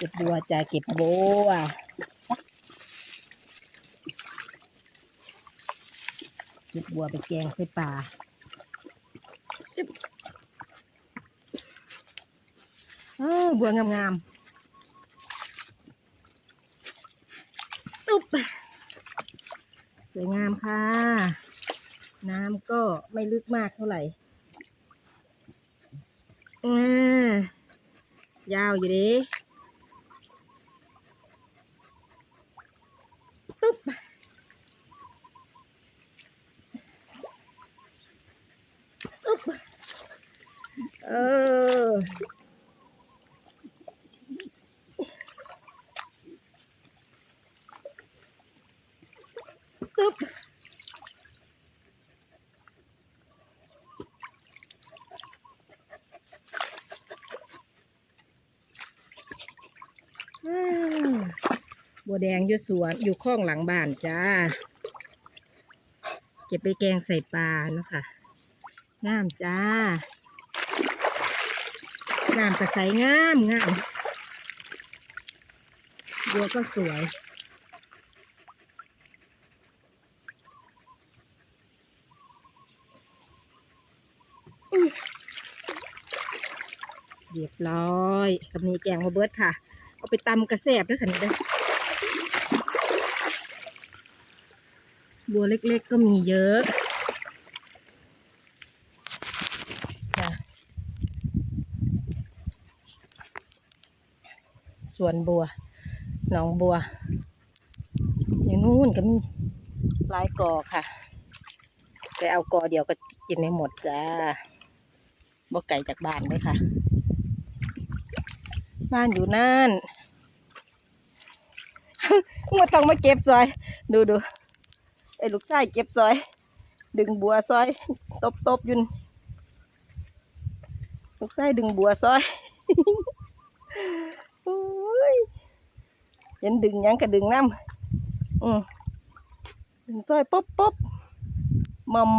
เก็บบัวจ้าเก็บบัวเก็บบัวไปแกงใส่ปลาชิบอ้าวบัวงามๆตุ๊บสวยงามค่ะ น้ำก็ไม่ลึกมากเท่าไหร่อ่ายาวอยู่ดิตุ๊บตุ๊บ เออตุ๊บบัวแดงอยู่สวนอยู่ข้องหลังบ้านจ้า เก็บไปแกงใส่ปลาเนาะค่ะงามจ้า งามกระใสงามงามบัวก็สวยเรียบร้อยกับนี้แกงมาเบิดค่ะ เอาไปตำกระแสบด้วยค่ะนี่เด้อบัวเล็กๆก็มีเยอะ วนบัว หนองบัว อย่างนู้นก็มีหลายกอค่ะ แต่เอากอเดียวก็กินไม่หมดจ้าบ่ไก่จากบ้านเลยค่ะ บ้านอยู่นั่นงวต้องมาเก็บซอย ดูดูไอ้ลูกชายเก็บซอย ดึงบัวซอย ตบตบๆยุนลูกชายดึงบัวซอย โอ้ย เห็นดึงยังก็ดึงน้ำอืมดึงซอยป๊บป๊บมอม